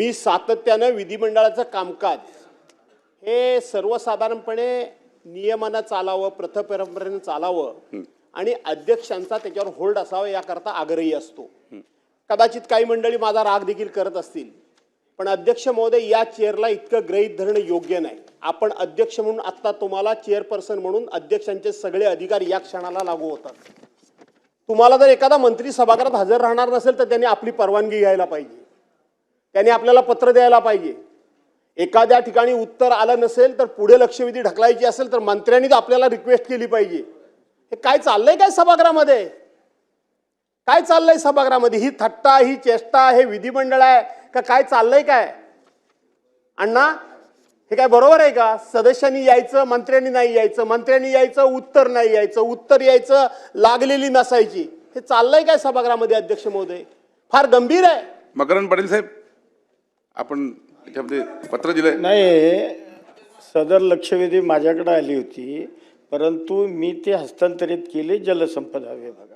मी सातत्यानं विधिमंडळाचं कामकाज हे सर्वसाधारणपणे नियमानं चालावं प्रथपरंपरेनं चालावं आणि अध्यक्षांचा त्याच्यावर होल्ड असावा याकरता आग्रही असतो. कदाचित काही मंडळी माझा राग देखील करत असतील पण अध्यक्ष महोदय या चेअरला इतकं गृहीत धरणं योग्य नाही. आपण अध्यक्ष म्हणून आत्ता तुम्हाला चेअरपर्सन म्हणून अध्यक्षांचे सगळे अधिकार या क्षणाला लागू होतात. तुम्हाला जर एखादा मंत्री सभागृहात हजर राहणार नसेल तर त्यांनी आपली परवानगी घ्यायला पाहिजे. त्यांनी आपल्याला पत्र द्यायला पाहिजे. एखाद्या ठिकाणी उत्तर आलं नसेल तर पुढे लक्षवेधी ढकलायची असेल तर मंत्र्यांनीच आपल्याला रिक्वेस्ट केली पाहिजे. हे काय चाललंय काय सभागृहामध्ये? काय चाललंय सभागृहामध्ये? ही थट्टा ही चेष्टा हे विधिमंडळ आहे का काय चाललंय काय? अण्णा हे काय बरोबर आहे का? सदस्यांनी यायचं मंत्र्यांनी नाही यायचं मंत्र्यांनी यायचं उत्तर नाही यायचं उत्तर यायचं लागलेली नसायची. हे चाललंय काय सभागृहामध्ये अध्यक्ष महोदय? फार गंभीर आहे. मकरंद पाटील साहेब आपण त्याच्यामध्ये पत्र दिलं नाही सदर लक्षवेधी माझ्याकडे आली होती परंतु मी ते हस्तांतरित केले जलसंपदा विभागात.